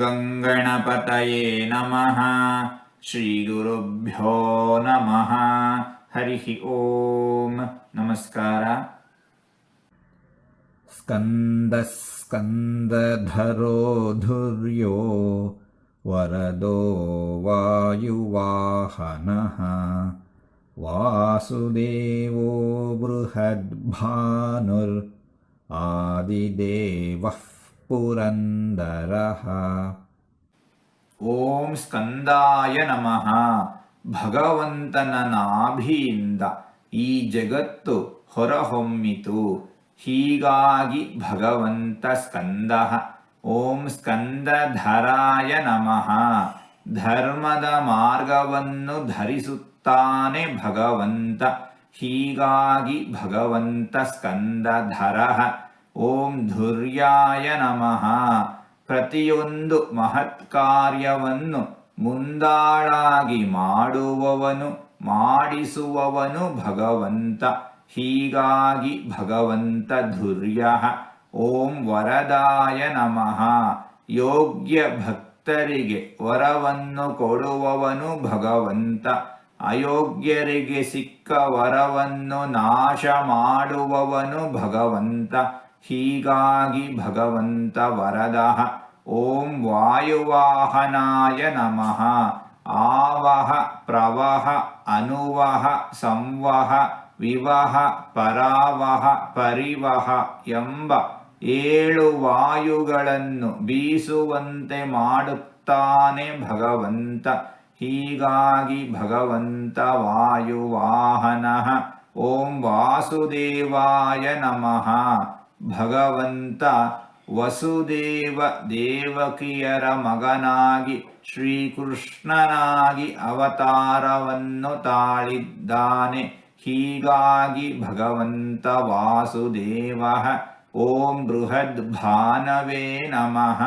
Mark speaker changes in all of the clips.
Speaker 1: ङ्गणपतये नमः। श्रीगुरुभ्यो नमः। हरिः ॐ नमस्कार।
Speaker 2: स्कन्दस्कन्दधरो धुर्यो वरदो वायुवाहनः। वासुदेवो बृहद्भानुर् आदिदेवः पुरन्दरः
Speaker 1: ಓಂ ಸ್ಕಂದಾಯ ನಮಃ ಭಗವಂತನ ನಾಭಿಯಿಂದ ಈ ಜಗತ್ತು ಹೊರಹೊಮ್ಮಿತು ಹೀಗಾಗಿ ಭಗವಂತ ಸ್ಕಂದ ಓಂ ಸ್ಕಂದಧರಾಯ ನಮಃ ಧರ್ಮದ ಮಾರ್ಗವನ್ನು ಧರಿಸುತ್ತಾನೆ ಭಗವಂತ ಹೀಗಾಗಿ ಭಗವಂತ ಸ್ಕಂದಧರ ಓಂ ಧುರ್ಯಾಯ ನಮಃ. ಪ್ರತಿಯೊಂದು ಮಹತ್ ಕಾರ್ಯವನ್ನು ಮುಂದಾಳಾಗಿ ಮಾಡುವವನು, ಮಾಡಿಸುವವನು ಭಗವಂತ. ಹೀಗಾಗಿ ಭಗವಂತ ಧುರ್ಯ. ಓಂ ವರದಾಯ ನಮಃ. ಯೋಗ್ಯ ಭಕ್ತರಿಗೆ ವರವನ್ನು ಕೊಡುವವನು ಭಗವಂತ. ಅಯೋಗ್ಯರಿಗೆ ಸಿಕ್ಕ ವರವನ್ನು ನಾಶ ಮಾಡುವವನು ಭಗವಂತ. ಹೀಗಾಗಿ ಭಗವಂತ ವರದ ಓಂ ವಾಯುವಾಹನಾಯ ನಮಃ ಆವಹ ಪ್ರವಹ ಅನುವಹ ಸಂವಹ ವಿವಹ ಪರಾವಹ ಪರಿವಹ ಎಂಬ ಏಳು ವಾಯುಗಳನ್ನು ಬೀಸುವಂತೆ ಮಾಡುತ್ತಾನೆ ಭಗವಂತ ಹೀಗಾಗಿ ಭಗವಂತ ವಾಯುವಾಹನ ಓಂ ವಾಸುದೇವಾಯ ನಮಃ ಭಗವಂತ ವಸುದೇವ ದೇವಕಿಯರ ಮಗನಾಗಿ ಶ್ರೀಕೃಷ್ಣನಾಗಿ ಅವತಾರವನ್ನು ತಾಳಿದ್ದಾನೆ. ಹೀಗಾಗಿ ಭಗವಂತ ವಾಸುದೇವ, ಓಂ ಬೃಹದ್ ಭಾನವೇ ನಮಃ.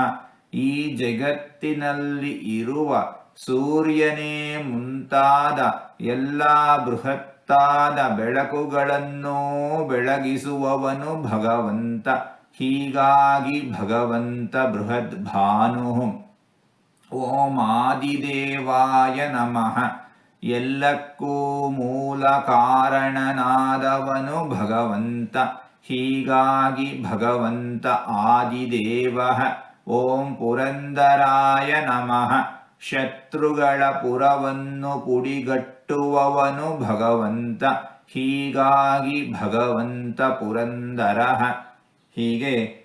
Speaker 1: ಈ ಜಗತ್ತಿನಲ್ಲಿ ಇರುವ ಸೂರ್ಯನೇ ಮುಂತಾದ ಎಲ್ಲ ಬೃಹತ್ತಾದ ಬೆಳಕುಗಳನ್ನು ಬೆಳಗಿಸುವವನು ಭಗವಂತ. ಹೀಗಾಗಿ ಭಗವಂತ ಬೃಹದ್ ಭಾನು ಓಂ ಆದಿದೇವಾಯ ನಮಃ. ಎಲ್ಲಕ್ಕೂ ಮೂಲ ಕಾರಣನಾದವನು ಭಗವಂತ. ಹೀಗಾಗಿ ಭಗವಂತ ಆದಿದೇವ. ಓಂ ಪುರಂದರಾಯ ನಮಃ. ಶತ್ರುಗಳ ಪುರವನ್ನು ಪುಡಿಗಟ್ಟುವವನು ಭಗವಂತ ಹೀಗಾಗಿ ಭಗವಂತ ಪುರಂದರ. ಹೀಗೆ